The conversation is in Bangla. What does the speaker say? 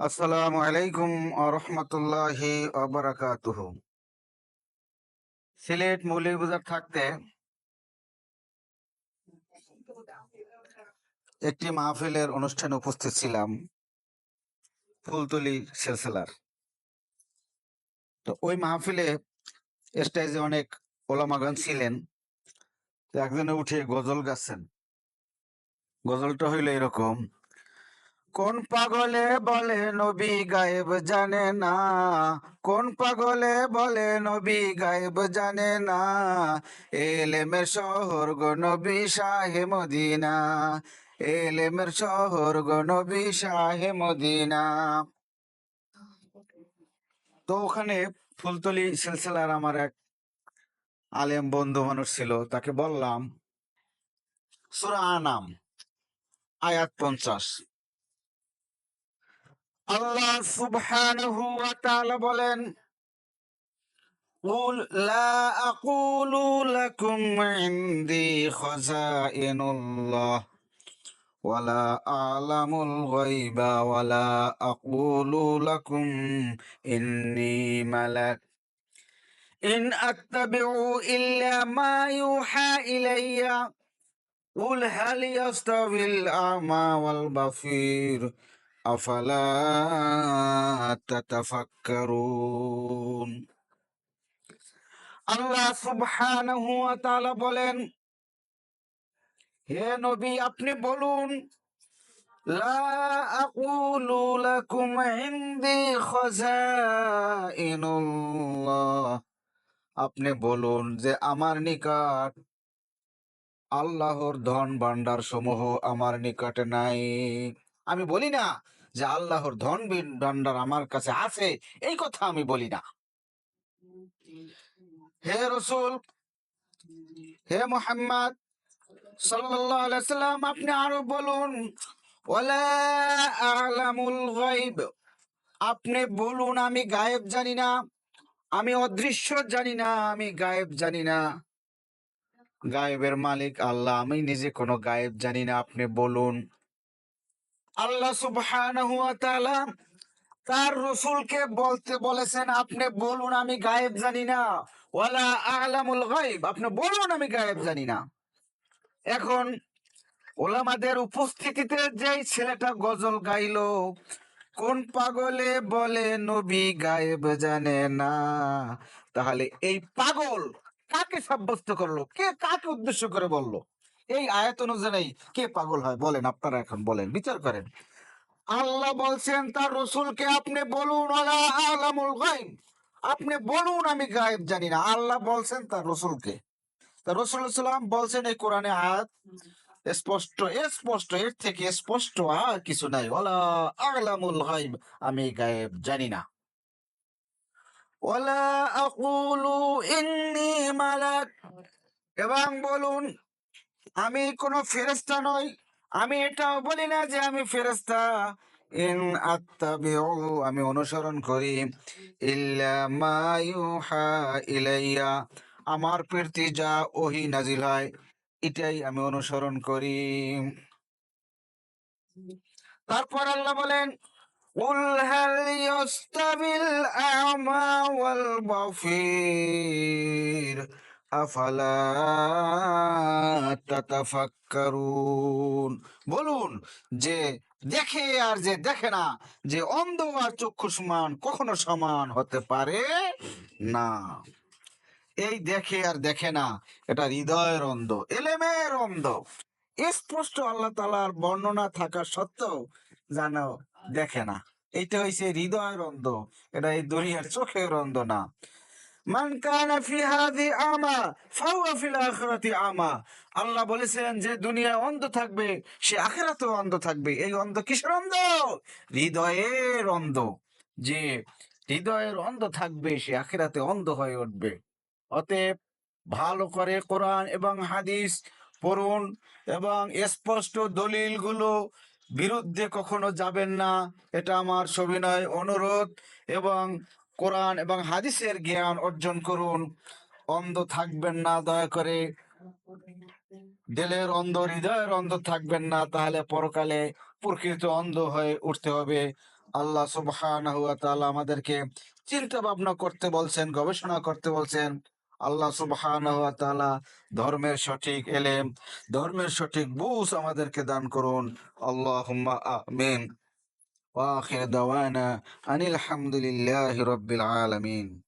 আসসালামু আলাইকুম আরহামতুল্লাহি আবরাকাতুহ সিলেট মৌলভীবাজার থাকতে একটি মাহফিলের অনুষ্ঠানে উপস্থিত ছিলাম ফুলতলি সিলসিলার। তো ওই মাহফিলে স্টেজে অনেক ওলামাগান ছিলেন একজনে উঠে গজল গাচ্ছেন। গজলটা হইল এরকম কোন পাগলে বলে নবী গায়েব জানে না? কোন পাগলে বলে নবী গায়েব জানে না? এলেমের শহর গো নবী শাহে মদিনা। এলেমের শহর গো নবী শাহে মদিনা। তো ওখানে ফুলতলি সিলসিলার আমার এক আলেম বন্ধু মানুষ ছিল, তাকে বললাম, সুরা আনাম, আয়াত পঞ্চাশ। আল্লাহ সুবহানাহু ওয়া তাআলা বলেন قل لا أقول لكم عندي خزائن الله ولا أعلم الغيب ولا أقول لكم إني ملك إن أتبع إلا ما يوحى إلي قل هل يستوي الأعمى والبصير আফালা আল্লাহ বলেন, হে নবী আপনি বলুন আপনি বলুন যে আমার নিকট আল্লাহর ধন ভান্ডার সমূহ আমার নিকটে নাই। আমি বলি না যে আল্লাহর ধন ভান্ডার আমার কাছে আছে, এই কথা আমি বলি না। হে রসুল, হে মোহাম্মদ সাল্লাম আপনি আরও বলুন আপনি বলুন, আমি গায়েব জানি না, আমি অদৃশ্য জানি না, আমি গায়েব জানি না। গায়েবের মালিক আল্লাহ, আমি নিজে কোনো গায়েব জানি না, আপনি বলুন। আল্লাহ সুবহানাহু ওয়া তাআলা তার রসুলকে বলতে বলেছেন, আপনি বলুন, আমি গায়েব জানি না। ওয়ালা আলামুল গায়ব। আপনি বলুন, আমি গায়েব জানি না। এখন ওলামাদের উপস্থিতিতে যেই ছেলেটা গজল গাইলো, কোন পাগলে বলে, নবী গায়েব জানে না। তাহলে এই পাগল কাকে সাব্যস্ত করল? কে কাকে উদ্দেশ্য করে বলল? এই আয়াত অনুযায়ী কে পাগল হয়? বলেন আপনারা এখন, বলেন, বিচার করেন। আল্লাহ বলছেন, তার রসুলকে আপনি বলুন আলা আলামুল গায়ব। আপনি বলুন, আমি গায়েব জানি না। আল্লাহ বলছেন, তার রসুলকে। তা রসুল সাল্লাম বলছেন, এই কোরআনে আয়াত স্পষ্ট স্পষ্ট, এর থেকে স্পষ্ট আর কিছু নাই। ওলা আলামুল গায়ব, আমি গায়েব জানি না। ওলা আকুলু ইন্নি মালাক, এবং বলুন আমি কোনো ফেরেশতা নই আমি এটাও বলি না যে আমি ফেরেশতা ইন আত্তাবিউ আমি অনুসরণ করি ইল্লা মা ইউহা ইলাইয়া আমার প্রতি যা ওহি নাজিল হয় এটাই আমি অনুসরণ করি তারপর আল্লাহ বলেন قل هل يستوي الأعمى والبصير أفلا তাতাফাক্কারুন। বলুন যে দেখে আর যে দেখে না, যে অন্ধ আর চক্ষু সমান কখনো সমান হতে পারে না। এই দেখে আর দেখে না, এটা হৃদয়ের অন্ধ, এলেমের অন্ধ। স্পষ্ট আল্লাহ তালার বর্ণনা থাকা সত্ত্বেও যেন দেখে না। এইটা হয়েছে হৃদয়ের অন্ধ, এটা এই দুনিয়ার চোখের অন্ধ না। মান কানা ফি হাদি আমা, ফাহুয়া ফিল আখিরাতি আমা। আল্লাহ বলেছেন যে দুনিয়ায় অন্ধ থাকবে, সে আখিরাতেও অন্ধ থাকবে। এই অন্ধ কিসের অন্ধ? হৃদয়ের অন্ধ। যে হৃদয়ের অন্ধ থাকবে, সে আখিরাতে অন্ধ হয়ে উঠবে। অতএব ভালো করে কোরআন এবং হাদিস পড়ুন এবং স্পষ্ট দলিলগুলো বিরুদ্ধে কখনো যাবেন না। এটা আমার সবিনয় অনুরোধ এবং কোরআন এবং হাদিসের জ্ঞান অর্জন করুন। অন্ধ থাকবেন না, দয়া করে। দিলের অন্ধ, হৃদয়ের অন্ধ থাকবেন না, তাহলে পরকালে প্রকৃত অন্ধ হয়ে উঠতে হবে। আল্লাহ তাআলা আমাদেরকে চিন্তা ভাবনা করতে বলছেন, গবেষণা করতে বলছেন। আল্লাহ তাআলা ধর্মের সঠিক এলেম, ধর্মের সঠিক বুঝ আমাদেরকে দান করুন। আল্লাহুম্মা আমিন। وآخر دوانا أن الحمد لله رب العالمين.